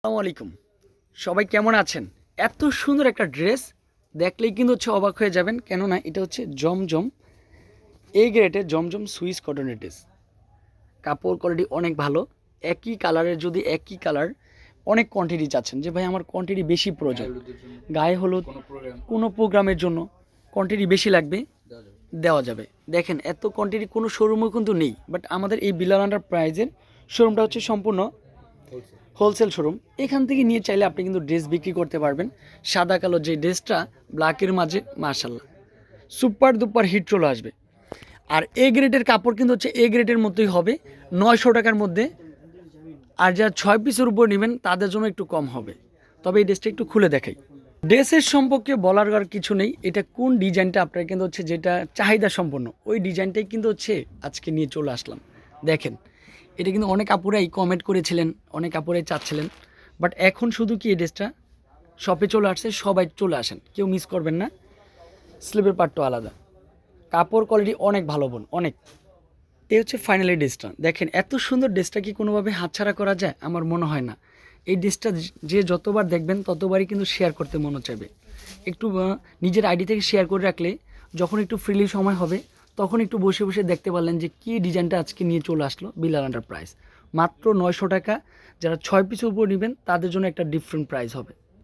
আসসালামু আলাইকুম। সবাই কেমন আছেন? এত সুন্দর একটা ড্রেস দেখলেই কিন্তু হচ্ছে অবাক হয়ে যাবেন। কেননা এটা হচ্ছে জমজম এই গ্রেটের জমজম সুইস কটনের ড্রেস কাপড় কোয়ালিটি অনেক ভালো একই কালারের যদি একই কালার অনেক কোয়ান্টিটি চাচ্ছেন যে ভাই আমার কোয়ান্টিটি বেশি প্রয়োজন। গায়ে হলুদ কোনো প্রোগ্রামের জন্য কোয়ান্টিটি বেশি লাগবে দেওয়া যাবে। দেখেন এত কোয়ান্টিটি কোনো শোরুমও কিন্তু নেই বাট আমাদের এই বিলাল আন্ডার প্রাইজের শোরুমটা হচ্ছে সম্পূর্ণ হোলসেল শোরুম এখান থেকে নিয়ে চাইলে আপনি কিন্তু ড্রেস বিক্রি করতে পারবেন। সাদা কালো যে ড্রেসটা ব্ল্যাকের মাঝে মার্শাল্লাহ সুপার দুপার হিট চলে আসবে। আর এ গ্রেডের কাপড় কিন্তু হচ্ছে এ গ্রেডের মতোই হবে। নয়শো টাকার মধ্যে। আর যারা ছয় পিসের উপর নেবেন, তাদের জন্য একটু কম হবে। তবে এই ড্রেসটা একটু খুলে দেখাই। ড্রেসের সম্পর্কে বলার আর কিছু নেই। এটা কোন ডিজাইনটা আপনার কিন্তু হচ্ছে যেটা চাহিদা সম্পন্ন, ওই ডিজাইনটাই কিন্তু হচ্ছে আজকে নিয়ে চলে আসলাম। দেখেন এটা কিন্তু অনেক আপুরাই কমেন্ট করেছিলেন, অনেক আপুরাই চাচ্ছিলেন। বাট এখন শুধু কি এই ড্রেসটা শপে চলে আসছে, সবাই চলে আসেন, কেউ মিস করবেন না। স্লিপের পার্টটা আলাদা। কাপড় কোয়ালিটি অনেক ভালো বোন, অনেক। এই হচ্ছে ফাইনালি ড্রেসটা দেখেন, এত সুন্দর ড্রেসটা কি কোনোভাবে হাতছাড়া করা যায়? আমার মনে হয় না। এই ড্রেসটা যে যতবার দেখবেন, ততবারই কিন্তু শেয়ার করতে মনে চাইবে। একটু নিজের আইডি থেকে শেয়ার করে রাখলে, যখন একটু ফ্রিলি সময় হবে তখন একটু বসে বসে দেখতে পারলেন যে কী ডিজাইনটা আজকে নিয়ে চলে আসলো বিলাল আন্ডার প্রাইস মাত্র নয়শো টাকা, যারা ছয় পিসের উপর নেবেন, তাদের জন্য একটা ডিফারেন্ট প্রাইস হবে।